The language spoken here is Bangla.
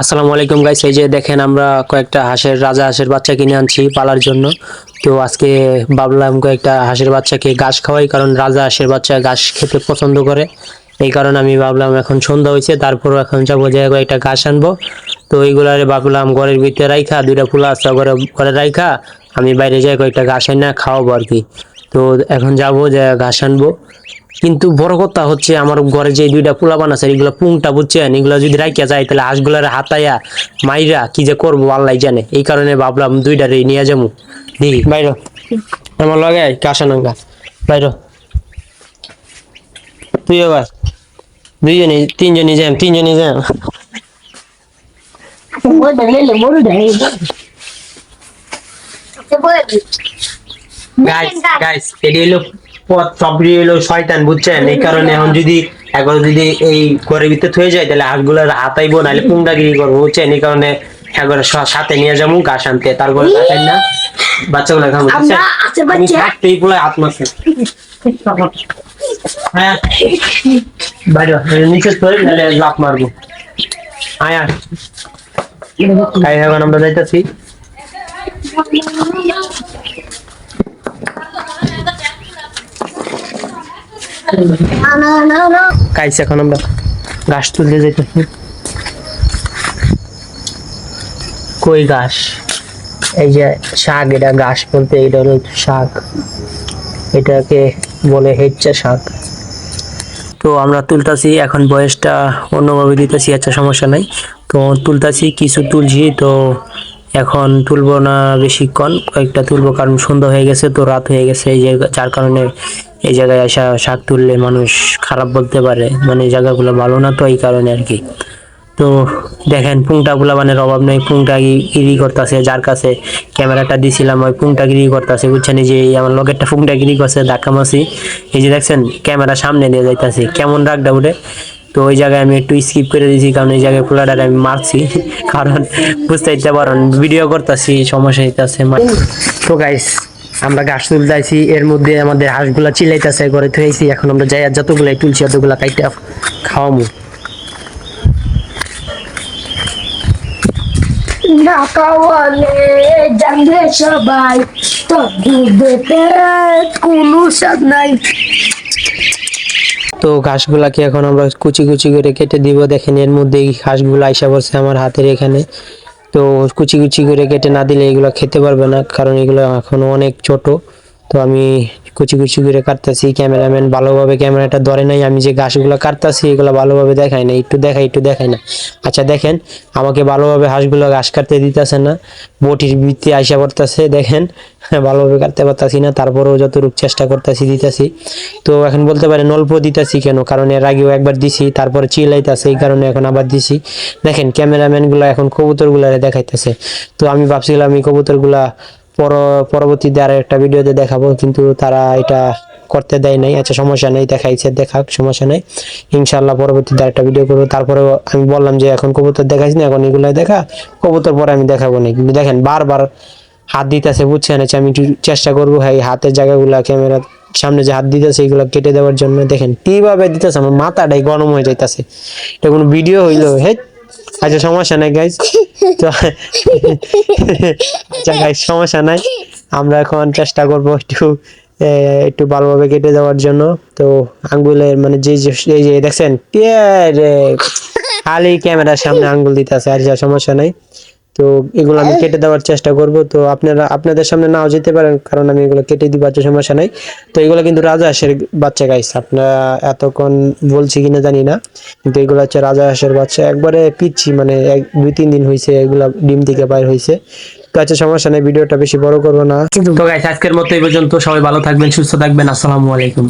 আসসালামু আলাইকুম গাইস এই যে দেখেন আমরা কয়েকটা হাঁসের, রাজা হাঁসের বাচ্চা কিনে আনছি পালার জন্য। তো আজকে ভাবলাম কয়েকটা হাঁসের বাচ্চাকে ঘাস খাওয়াই, কারণ রাজা হাঁসের বাচ্চা ঘাস খেতে পছন্দ করে। এই কারণে আমি ভাবলাম এখন সন্ধ্যা হয়েছে তারপরও এখন যাব যে কয়েকটা ঘাস আনব। তো এইগুলারে ভাবলাম ঘরের ভিতরে রাইখা, দুইটা ফুলা আছে ঘরে ঘরে রাইখা, আমি বাইরে যাই কয়েকটা ঘাস আনি খাওয়াবো আর কি তো এখন যাব যে ঘাস আনব। কিন্তু বড় কথা হচ্ছে আমার ঘরে যে দুইটা পোলাপান আছে এগুলো পুংটা বুঝছেন? এগুলো যদি রাখিয়া যায় তাহলে হাঁসগুলার হাতাইয়া মাইরা কি যে করব আল্লাহ জানে। এই কারণে ভাবলাম দুইটা রে নিয়ে যাব। দেখি বাইর। আমার লগে আয়, নাঙ্গা। বাইর। তুই এবার দুইজনে তিনজনই যাম তিনজনই যাম গাইস গাইস এটি হলো পথ সবরি হলো শয়তান বুঝছেন? এই কারণে এখন যদি একবার যদি এই ঘরের ভিতরে থয়ে যায় তাহলে হাঁসগুলোর হাতাইবো নাহলে পুংডাগিরি করব বুঝছেন? এই কারণে একবার সাথে নিয়ে যাব ঘাস আনতে তারপরে দেখাই না বাচ্চাগুলো খাব। থাকতেই পুরো মারছে হ্যাঁ। বাইরে নিচে ধরে নাহলে লাফ মারবো। আয়। আয় তাই এখন আমরা যাইতেছি। কাইছে এখন আমরা। ঘাস তুলতে যাইতেছি। কই ঘাস? এই যে শাক, এটা ঘাস বলতে এটা হলো শাক। এটাকে বলে হেচ্চা শাক। তো আমরা তুলতাছি, এখন বয়সটা অন্যভাবে দিতেছি আচ্ছা সমস্যা নাই। তো তুলতাছি, কিছু তুলছি, তো এখন তুলবো না বেশিক্ষণ। কয়েকটা তুলবো, কারণ সন্ধ্যা হয়ে গেছে, তো রাত হয়ে গেছে, এই যে যার কারণে এই জায়গায় আসা শাক তুললে মানুষ খারাপ বলতে পারে। মানে জায়গাগুলো ভালো না তো এই কারণে আর কি। তো দেখেন পুংটা গুলাবানের অভাব নেই, পুংটা গিরি করতেছে, যার কাছে ক্যামেরাটা দিছিলাম, ওই পুংটা গিরি করতেছে, বুঝছেন? যে আমার লগেরটা পুংটা গিরি করছে, ধাক্কা মাসি এই যে দেখছেন, ক্যামেরা সামনে দিয়ে যাইতাছে। কেমন রাগটা উঠে তো ওই জায়গায় আমি একটু স্কিপ করে দিয়েছি কারণ এই জায়গায় পোলাটারে আমি মারছি। কারণ বুঝতে পারেন ভিডিও করতেছি, সমস্যা হইতাছে তো গাইস আমরা গাছ তুলতেছি এর মধ্যে আমাদের হাঁসগুলা চিলাইতেছে ঘরে থুয়েছি এখন আমরা যাই আর যতগুলা তুলছি অতগুলা কাইটা খাওয়ামু। না খাওয়ালে জানবে সবাই তো দুধেতে কোনো স্বাদ নাই। তো ঘাসগুলাকে এখন আমরা কুচি কুচি করে কেটে দিব দেখেন এর মধ্যে ঘাসগুলো আইসা পড়ছে আমার হাতের এখানে। তো কুচি কুচি করে কেটে না দিলে এগুলো খেতে পারবে না, কারণ এগুলো এখনও অনেক ছোট। তো আমি কুচি কুচি করে কাটতেছি ক্যামেরাম্যান ভালোভাবে ক্যামেরাটা ধরে নাই, আমি যে ঘাসগুলো কাটতেছি, এগুলো ভালোভাবে দেখাই না একটু দেখাই একটু দেখাই না। আচ্ছা দেখেন, আমাকে ভালোভাবে হাঁসগুলো ঘাস কাটতে দিতেছে না, বটির ভিত্তি আইসা পড়তেছে, দেখেন, ভালোভাবে কাটতে পারতাছি না, তারপরেও যতটুকু চেষ্টা করতেছি, দিতেছি। তো এখন বলতে পারেন, অল্প দিতেছি কেন? কারণ এর আগেও একবার দিছি, তারপরে চিলাইতেছে এই কারণে এখন আবার দিছি। দেখেন ক্যামেরাম্যানগুলা এখন কবুতরগুলা দেখাইতেছে। তো আমি ভাবছিলাম, এই কবুতরগুলা পর পরবর্তীতে আর একটা ভিডিওতে দেখাবো, কিন্তু তারা এটা করতে দেয় নাই। আচ্ছা সমস্যা নেই, দেখাইছে, দেখাক, সমস্যা নেই। ইনশাল্লাহ পরবর্তীতে আরেকটা ভিডিও করব। তারপরে আমি বললাম যে, এখন কবুতর দেখাইছি না, এখন এগুলাই দেখা। কবুতর পরে আমি দেখাবো না কিন্তু দেখেন, বারবার হাত দিতেছে, বুঝছেন? আচ্ছা আমি চেষ্টা করব ভাই হাতের জায়গাগুলা ক্যামেরা সামনে যে হাত দিতেছে, এগুলো কেটে দেওয়ার জন্য। দেখেন, কীভাবে দিতেছে, আমার মাথাটাই গরম হয়ে যাইতেছে। এটা কোনো ভিডিও হইল? হে আচ্ছা সমস্যা নাই গাইজ আচ্ছা সমস্যা নাই। আমরা এখন চেষ্টা করব একটু একটু ভালোভাবে কেটে যাওয়ার জন্য। তো আঙ্গুলের মানে যে এই যে, দেখছেন? খালি ক্যামেরার সামনে আঙ্গুল দিতে আছে আর যা সমস্যা নাই। তো এগুলো আমি কেটে দেওয়ার চেষ্টা করব। তো আপনারা আপনাদের সামনে নাও যেতে পারেন কারণ আমি এগুলো কেটে দিব বাচ্চা সমস্যা নাই। তো এগুলো কিন্তু রাজা হাঁসের বাচ্চা গাইস আপনারা এতক্ষণ বলছি কিনা জানি না কিন্তু এগুলো হচ্ছে রাজা হাঁসের বাচ্চা। একবারে পিচ্ছি মানে এক দুই তিন দিন হয়েছে এগুলা ডিম থেকে বাইর হয়েছে তো আচ্ছা সমস্যা নেই ভিডিওটা বেশি বড় করব না। তো গাইস আজকের মতো এই পর্যন্ত। সবাই ভালো থাকবেন সুস্থ থাকবেন। আসসালামু আলাইকুম।